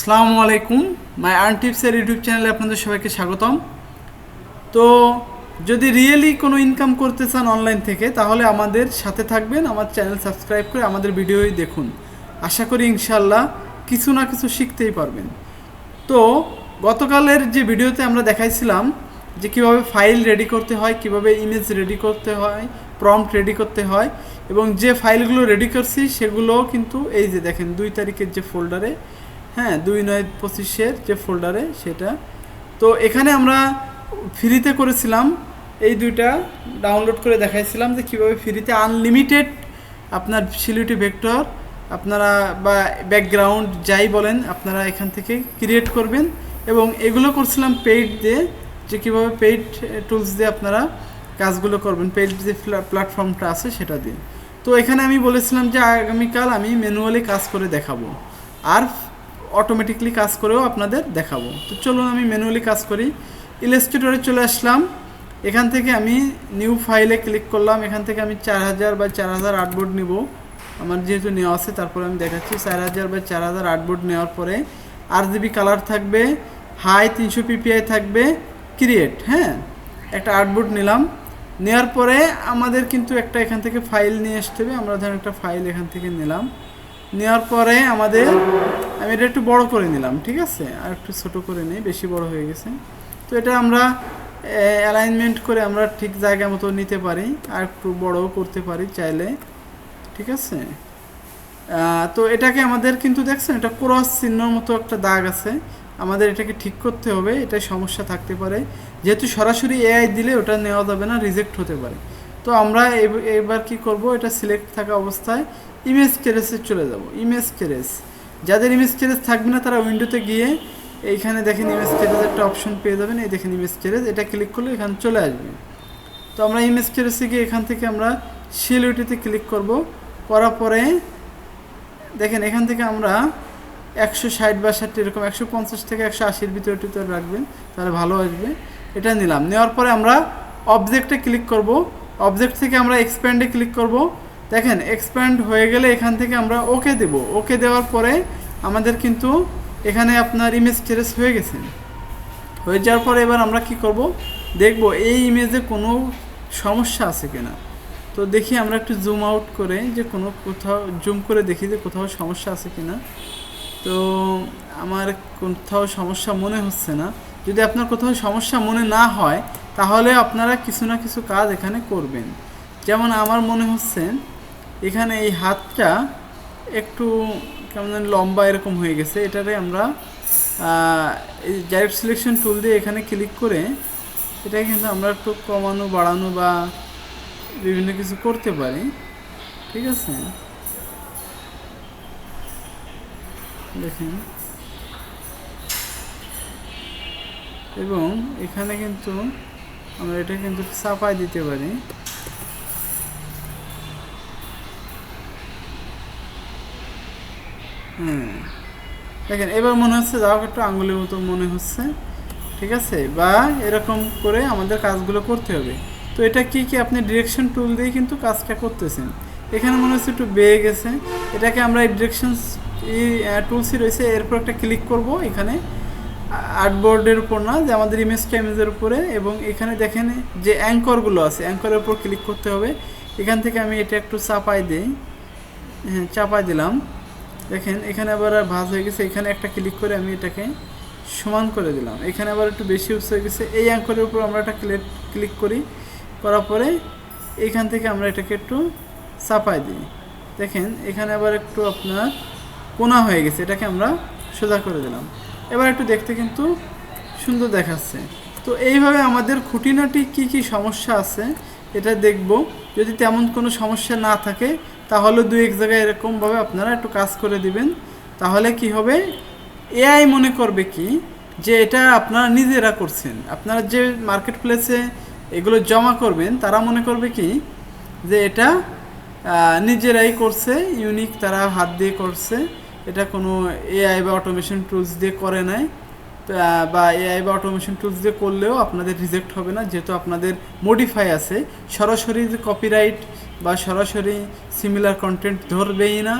আসসালামু আলাইকুম। মাই earn টিপসের YouTube চ্যানেলে আপনাদের সবাইকে স্বাগতম। তো, যদি রিয়েলি কোনো ইনকাম করতে চান অনলাইন থেকে, তাহলে আমাদের সাথে থাকবেন, আমার চ্যানেল সাবস্ক্রাইব করে আমাদের ভিডিওই দেখুন। আশা করি ইনশাল্লাহ কিছু না কিছু শিখতেই পারবেন। তো, গতকালের যে ভিডিওতে আমরা দেখাইছিলাম যে কীভাবে ফাইল রেডি করতে হয়, কীভাবে ইমেজ রেডি করতে হয় প্রম্পট রেডি করতে হয়, এবং যে ফাইলগুলো রেডি করছি সেগুলো কিন্তু এই যে দেখেন, দুই তারিখের যে ফোল্ডারে হ্যাঁ দুই নয় পঁচিশের যে ফোল্ডারে সেটা। তো এখানে আমরা ফ্রিতে করেছিলাম, এই দুইটা ডাউনলোড করে দেখাইছিলাম যে কীভাবে ফ্রিতে আনলিমিটেড আপনার সিলিউটি ভেক্টর, আপনারা বা ব্যাকগ্রাউন্ড যাই বলেন, আপনারা এখান থেকে ক্রিয়েট করবেন। এবং এগুলো করছিলাম পেইড দিয়ে, যে কীভাবে পেইড টুলস দিয়ে আপনারা কাজগুলো করবেন, পেইড যে প্ল্যাটফর্মটা আছে সেটা দিয়ে। তো এখানে আমি বলেছিলাম যে আগামীকাল আমি ম্যানুয়ালি কাজ করে দেখাবো। আর অটোমেটিকলি কাজ করেও আপনাদের দেখাবো। তো চলুন আমি ম্যানুয়ালি কাজ করি। ইলাস্ট্রেটরে চলে আসলাম। এখান থেকে আমি নিউ ফাইলে ক্লিক করলাম। এখান থেকে আমি চার হাজার বা চার হাজার আটবোর্ড নিব। আমার যেহেতু নেওয়া আছে, তারপরে আমি দেখাচ্ছি। চার হাজার বা চার হাজার আটবোর্ড নেওয়ার পরে আর জিবি কালার থাকবে হাই তিনশো পিপিআই থাকবে ক্রিয়েট হ্যাঁ? একটা আর্টবোর্ড নিলাম। নেওয়ার পরে আমাদের কিন্তু একটা এখান থেকে ফাইল নিয়ে আসতে হবে। আমরা ধরেন একটা ফাইল এখান থেকে নিলাম। নেওয়ার পরে আমাদের, আমি এটা একটু বড় করে নিলাম, ঠিক আছে? আর একটু ছোট করে নিই, বেশি বড় হয়ে গেছে। তো এটা আমরা অ্যালাইনমেন্ট করে আমরা ঠিক জায়গা মতো নিতে পারি, আর একটু বড়ও করতে পারি চাইলে, ঠিক আছে? তো এটাকে আমাদের কিন্তু দেখছেন, এটা ক্রস চিহ্নর মতো একটা দাগ আছে। আমাদের এটাকে ঠিক করতে হবে এটা সমস্যা থাকতে পারে। যেহেতু সরাসরি এআই দিলে ওটা নেওয়া যাবে না রিজেক্ট হতে পারে। তো আমরা এব- এবার কি করব? এটা সিলেক্ট থাকা অবস্থায় ইমেজ কেরেসে চলে যাব। ইমেজ কেরেস যাদের ইমেজ কেরেস থাকবে না, তারা উইন্ডোতে গিয়ে এইখানে দেখেন ইমেজ কেরেস একটা অপশন পেয়ে যাবেন। এই দেখেন ইমেজ কেরেস এটা ক্লিক করলে এখানে চলে আসবে। তো আমরা ইমেজ কেরেসে গিয়ে এখান থেকে আমরা সিলিউটিতে ক্লিক করব। করার পরে দেখেন এখান থেকে আমরা একশো ষাট বা ষাট, এরকম একশো পঞ্চাশ থেকে একশো আশির ভিতরে রাখবেন, তাহলে ভালো আসবে। এটা নিলাম। নেওয়ার পরে আমরা অবজেক্টে ক্লিক করব। অবজেক্ট থেকে আমরা এক্সপ্যান্ডে ক্লিক করব। দেখেন এক্সপ্যান্ড হয়ে গেলে এখান থেকে আমরা ওকে দেব। ওকে দেওয়ার পরে আমাদের কিন্তু এখানে আপনার ইমেজ ট্রেস হয়ে গেছে। হয়ে যাওয়ার পরে এবার আমরা কি করব? দেখব এই ইমেজে কোনো সমস্যা আছে কিনা। তো দেখি আমরা একটু জুম আউট করে যে কোনো কোথাও জুম করে দেখি যে কোথাও সমস্যা আছে কিনা। তো আমার কোথাও সমস্যা মনে হচ্ছে না। যদি আপনার কোথাও সমস্যা মনে না হয় তাহলে আপনারা কিছু না কিছু কাজ এখানে করবেন। যেমন আমার মনে হচ্ছে, এখানে এই হাতটা একটু কেমন লম্বা এরকম হয়ে গেছে। এটারে আমরা এই সিলেকশন টুল দিয়ে এখানে ক্লিক করে এটা কিন্তু আমরা একটু কমানো, বাড়ানো বা বিভিন্ন কিছু করতে পারি। ঠিক আছে? দেখেন। এবং এখানে কিন্তু আমরা এটা কিন্তু চাপাই দিতে পারি। হ্যাঁ। দেখেন, এবার মনে হচ্ছে যাও একটু আঙুলের মতো মনে হচ্ছে। ঠিক আছে? বা এরকম করে আমাদের কাজগুলো করতে হবে। তো এটা কি কি আপনি ডিরেকশন টুল দিয়ে কিন্তু কাজটা করতেছেন। এখানে মনে হচ্ছে একটু বেয়ে গেছে। এটাকে আমরা ডিরেকশন টুলসই রয়েছে। এরপর একটা ক্লিক করব এখানে। আর্টবোর্ডের উপর না, যে আমাদের ইমেজটা ইমেজের উপরে, এবং এখানে দেখেন যে অ্যাঙ্করগুলো আছে, অ্যাঙ্করের উপর ক্লিক করতে হবে। এখান থেকে আমি এটা একটু চাপাই দিই। হ্যাঁ চাপাই দিলাম। দেখেন, এখানে আবার ভাঁজ হয়ে গেছে। এখানে একটা ক্লিক করে আমি এটাকে সমান করে দিলাম। এখানে আবার একটু বেশি উৎস হয়ে গেছে। এই অ্যাঙ্করের উপর আমরা একটা ক্লিক ক্লিক করি। করার পরে এখান থেকে আমরা এটাকে একটু চাপাই দিই। দেখেন, এখানে আবার একটু আপনার কোনা হয়ে গেছে। এটাকে আমরা সোজা করে দিলাম। এবার একটু দেখতে কিন্তু সুন্দর দেখাচ্ছে। তো এইভাবে আমাদের খুঁটিনাটি কি কি সমস্যা আছে, এটা দেখব। যদি তেমন কোনো সমস্যা না থাকে, তাহলে দু এক জায়গায় এরকমভাবে আপনারা একটু কাজ করে দিবেন। তাহলে কি হবে? এআই মনে করবে কি, যে এটা আপনারা নিজেরা করছেন। আপনারা যে মার্কেট প্লেসে এগুলো জমা করবেন, তারা মনে করবে কি, যে এটা নিজেরাই করছে, ইউনিক তারা হাত দিয়ে করছে। এটা কোনো এআই বা অটোমেশন টুলস দিয়ে করে নাই। বা এআই বা অটোমেশন টুলস দিয়ে করলেও আপনাদের রিজেক্ট হবে না, যেহেতু আপনাদের মডিফাই আছে। সরাসরি কপিরাইট বা সরাসরি সিমিলার কন্টেন্ট ধরবেই না।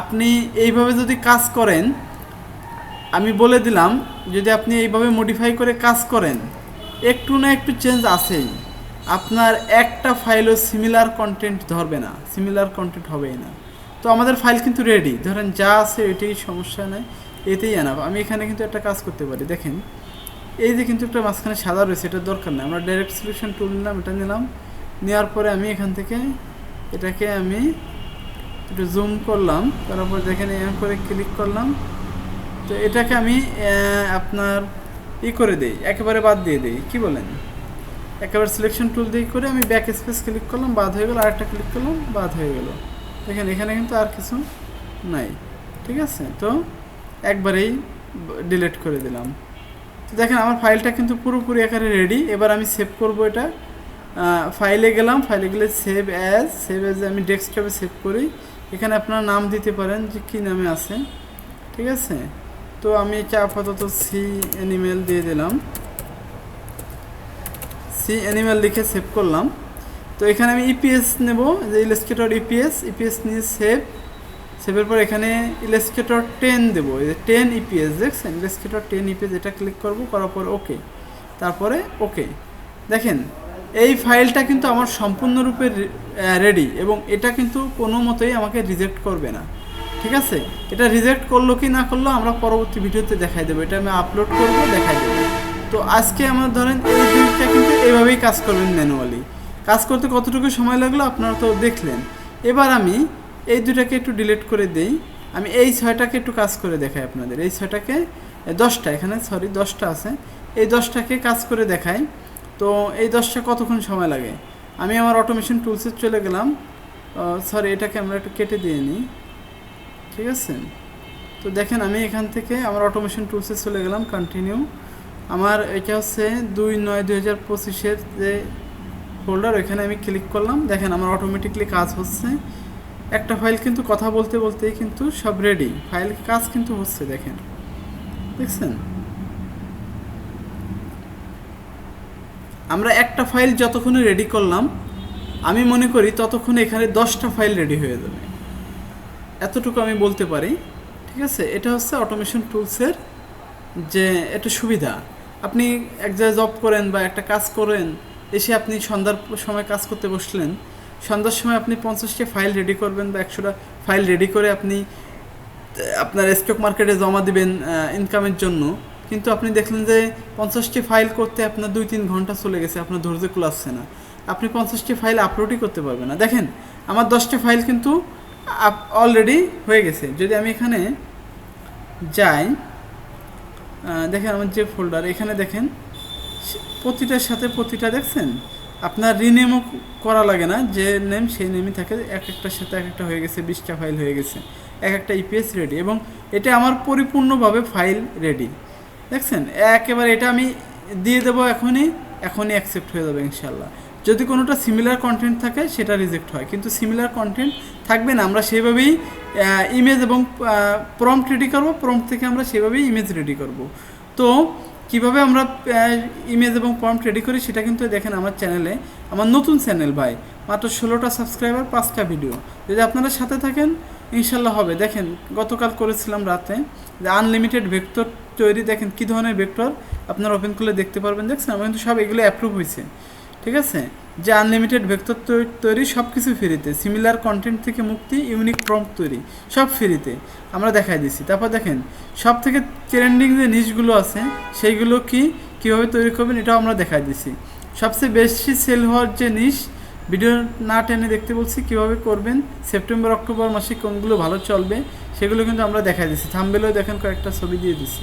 আপনি এইভাবে যদি কাজ করেন, আমি বলে দিলাম, যদি আপনি এইভাবে মডিফাই করে কাজ করেন, একটু না একটু চেঞ্জ আছেই। আপনার একটা ফাইলও সিমিলার কন্টেন্ট ধরবে না সিমিলার কন্টেন্ট হবেই না। তো আমাদের ফাইল কিন্তু রেডি ধরেন যা আছে এটাই সমস্যা নেই, এতেই আনা আমি এখানে কিন্তু একটা কাজ করতে পারি। দেখেন, এই যে কিন্তু একটা মাঝখানে সাদা রয়েছে, এটার দরকার নেই। আমরা ডাইরেক্ট সিলেকশন টুল নিলাম, এটা নিলাম। নেওয়ার পরে আমি এখান থেকে এটাকে আমি একটু জুম করলাম তারপর দেখেন এখান করে ক্লিক করলাম। তো এটাকে আমি আপনার ই করে দেই, একেবারে বাদ দিয়ে দেই। কি বলেন? একেবারে সিলেকশন টুল দিয়ে করে আমি ব্যাক স্পেস ক্লিক করলাম, বাদ হয়ে গেল। আরেকটা ক্লিক করলাম, বাদ হয়ে গেল। দেখেন, এখানে কিন্তু আর কিছু নাই, ঠিক আছে? তো একবারেই ডিলিট করে দিলাম। তো দেখেন, আমার ফাইলটা কিন্তু পুরোপুরি একারে রেডি এবার আমি সেভ করব এটা। ফাইলে গেলাম। ফাইলে গেলে সেভ অ্যাজ সেভ অ্যাজ আমি ডেস্কটপে সেভ করি। এখানে আপনার নাম দিতে পারেন যে কী নামে আছে, ঠিক আছে? তো আমি এটা আপাতত সি অ্যানিমেল দিয়ে দিলাম। সি অ্যানিমেল লিখে সেভ করলাম। তো এখানে আমি ইপিএস নেব, যে ইলাস্ট্রেটর ইপিএস ইপিএস নিয়ে সেভ সেভের পর এখানে ইলাস্ট্রেটর টেন দেবো, এই যে টেন ইপিএস দেখছেন? ইলাস্ট্রেটর টেন ইপিএস এটা ক্লিক করব, করার পর ওকে তারপরে ওকে দেখেন, এই ফাইলটা কিন্তু আমার সম্পূর্ণরূপে রেডি এবং এটা কিন্তু কোনো মতেই আমাকে রিজেক্ট করবে না, ঠিক আছে? এটা রিজেক্ট করল কি না করল আমরা পরবর্তী ভিডিওতে দেখাই দেবো, এটা আমি আপলোড করব, দেখাই দেবো। তো আজকে আমার ধরেন এই জিনিসটা কিন্তু এইভাবেই কাজ করবেন ম্যানুয়ালি কাজ করতে কতটুকু সময় লাগল আপনারা তো দেখলেন। এবার আমি এই দুটাকে একটু ডিলিট করে দেই। আমি এই ছয়টাকে একটু কাজ করে দেখাই আপনাদের। এই ছয়টাকে দশটা, এখানে সরি দশটা আছে। এই দশটাকে কাজ করে দেখাই। তো এই দশটা কতক্ষণ সময় লাগে? আমি আমার অটোমেশন টুলসে চলে গেলাম। সরি এটাকে আমরা একটু কেটে দিয়ে নিই। ঠিক আছে? তো দেখেন, আমি এখান থেকে আমার অটোমেশন টুলসে চলে গেলাম কন্টিনিউ আমার এটা হচ্ছে দুই নয় দুই হাজার পঁচিশের যে ফোল্ডার ওইখানে আমি ক্লিক করলাম। দেখেন আমার অটোমেটিকলি কাজ হচ্ছে। একটা ফাইল কিন্তু কথা বলতে বলতেই কিন্তু সব রেডি ফাইল কাজ কিন্তু হচ্ছে, দেখেন। দেখছেন? আমরা একটা ফাইল যতক্ষণে রেডি করলাম, আমি মনে করি ততক্ষণে এখানে দশটা ফাইল রেডি হয়ে যাবে। এতটুকু আমি বলতে পারি, ঠিক আছে? এটা হচ্ছে অটোমেশন টুলসের যে, একটা সুবিধা। আপনি এক জায়গায় জব করেন বা একটা কাজ করেন এসে আপনি সন্ধ্যার সময় কাজ করতে বসলেন। সন্ধ্যার সময় আপনি পঞ্চাশটা ফাইল রেডি করবেন বা একশোটা ফাইল রেডি করে আপনি আপনার স্টক মার্কেটে জমা দিবেন ইনকামের জন্য। কিন্তু আপনি দেখলেন যে পঞ্চাশটি ফাইল করতে আপনার দুই তিন ঘণ্টা চলে গেছে, আপনার ধৈর্য কুলাচ্ছে না। আপনি পঞ্চাশটি ফাইল আপলোডই করতে পারবেন না। দেখেন, আমার দশটি ফাইল কিন্তু অলরেডি হয়ে গেছে। যদি আমি এখানে যাই দেখেন আমার যে ফোল্ডার এখানে দেখেন প্রতিটার সাথে প্রতিটা দেখছেন? আপনার রিনেমও করা লাগে না, যে নেম সেই নেমই থাকে, এক একটার সাথে এক একটা হয়ে গেছে, বিশটা ফাইল হয়ে গেছে, এক একটা ইপিএস রেডি এবং এটা আমার পরিপূর্ণভাবে ফাইল রেডি দেখছেন? একেবারে এটা আমি দিয়ে দেবো এখনই এখনই অ্যাকসেপ্ট হয়ে যাবে ইনশাল্লাহ যদি কোনোটা সিমিলার কন্টেন্ট থাকে, সেটা রিজেক্ট হয়। কিন্তু সিমিলার কন্টেন্ট থাকবে না, আমরা সেভাবেই ইমেজ এবং প্রম্পট রেডি করব প্রম্পট থেকে আমরা সেভাবেই ইমেজ রেডি করব। তো কীভাবে আমরা ইমেজ এবং ফর্ম রেডি করি সেটা কিন্তু দেখেন আমার চ্যানেলে আমার নতুন চ্যানেল ভাই, মাত্র ষোলোটা সাবস্ক্রাইবার পাঁচটা ভিডিও যদি আপনারা সাথে থাকেন, ইনশাল্লাহ হবে। দেখেন, গতকাল করেছিলাম রাতে যে আনলিমিটেড ভেক্টর তৈরি। দেখেন, কী ধরনের ভেক্টর আপনারা ওপেন করলে দেখতে পারবেন। দেখছেন, আমার কিন্তু সব এগুলো অ্যাপ্রুভ হয়েছে। ঠিক আছে? যে আনলিমিটেড ভেক্টর তৈরি সব কিছু ফ্রিতে সিমিলার কন্টেন্ট থেকে মুক্তি ইউনিক প্রম্পট তৈরি, সব ফ্রিতে। আমরা দেখাই দিচ্ছি তারপর দেখেন সব থেকে ট্রেন্ডিং যে নিশগুলো আছে, সেইগুলো কি, কীভাবে তৈরি করবেন, এটাও আমরা দেখাই দিচ্ছি সবচেয়ে বেশি সেল হওয়ার যে নিশ ভিডিও না টেনে দেখতে বলছি, কীভাবে করবেন, সেপ্টেম্বর, অক্টোবর মাসে কোনগুলো ভালো চলবে, সেগুলো কিন্তু আমরা দেখাই দিচ্ছি থাম্বেলেও দেখেন কয়েকটা ছবি দিয়ে দিচ্ছি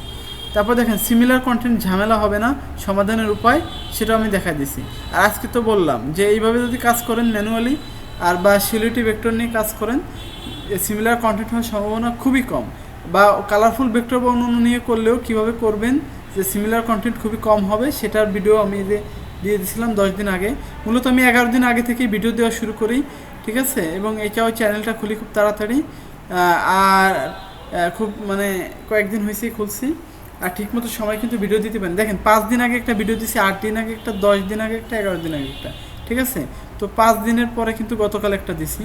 তারপর দেখেন সিমিলার কন্টেন্ট ঝামেলা হবে না, সমাধানের উপায় সেটাও আমি দেখা দিছি। আর আজকে তো বললাম যে এইভাবে যদি কাজ করেন ম্যানুয়ালি আর বা সিলিটি ভেক্টর নিয়ে কাজ করেন সিমিলার কন্টেন্ট হওয়ার সম্ভাবনা খুবই কম। বা কালারফুল ভেক্টর বা নিয়ে করলেও কীভাবে করবেন যে সিমিলার কন্টেন্ট খুবই কম হবে, সেটার ভিডিও আমি দিয়ে দিয়েছিলাম দশ দিন আগে, মূলত আমি এগারো দিন আগে থেকেই ভিডিও দেওয়া শুরু করি, ঠিক আছে? এবং এটাও চ্যানেলটা খুলি খুব তাড়াতাড়ি আর খুব মানে কয়েকদিন হয়েছেই খুলছি। আর ঠিকমতো সময় কিন্তু ভিডিও দিতে পারেন। দেখেন, পাঁচ দিন আগে একটা ভিডিও দিছি, আট দিন আগে একটা, দশ দিন আগে একটা, এগারো দিন আগে একটা, ঠিক আছে? তো পাঁচ দিনের পরে কিন্তু গতকাল একটা দিছি।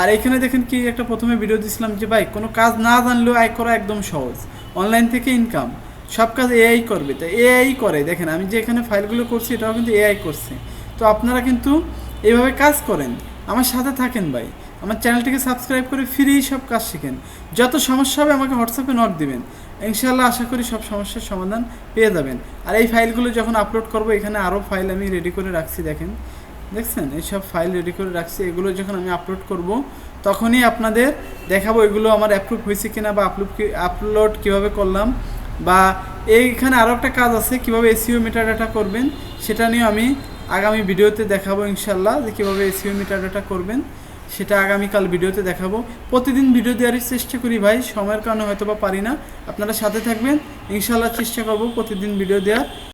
আর এখানে দেখেন কি, একটা প্রথমে ভিডিও দিছিলাম যে, ভাই, কোনো কাজ না জানলেও আয় করা একদম সহজ। অনলাইন থেকে ইনকাম সব কাজ এআই করবে। তো এআই করে। দেখেন, আমি যে এখানে ফাইলগুলো করছি, এটাও কিন্তু এআই করছে। তো আপনারা কিন্তু এইভাবে কাজ করেন। আমার সাথে থাকেন, ভাই। আমার চ্যানেলটিকে সাবস্ক্রাইব করে ফ্রি সব কাজ শিখেন। যত সমস্যা হবে আমাকে হোয়াটসঅ্যাপে নক দিবেন। ইনশাল্লাহ আশা করি সব সমস্যার সমাধান পেয়ে যাবেন। আর এই ফাইলগুলো যখন আপলোড করব, এখানে আরও ফাইল আমি রেডি করে রাখছি, দেখেন। দেখছেন? এইসব ফাইল রেডি করে রাখছি। এগুলো যখন আমি আপলোড করব, তখনই আপনাদের দেখাবো এগুলো আমার অ্যাপ্রুভ হয়েছে কিনা বা আপলোড আপলোড কীভাবে করলাম বা এইখানে আরও একটা কাজ আছে, কীভাবে এসিও মিটার ডাটা করবেন, সেটা নিয়ে আমি আগামী ভিডিওতে দেখাবো ইনশাল্লাহ যে কীভাবে এসিও মিটার ডাটা করবেন। সেটা আগামীকাল ভিডিওতে দেখাবো। প্রতিদিন ভিডিও দেওয়ারই চেষ্টা করি ভাই, সময়ের কারণে হয়তো বা পারি না। আপনারা সাথে থাকবেন। ইনশাল্লাহ চেষ্টা করব প্রতিদিন ভিডিও দেওয়ার।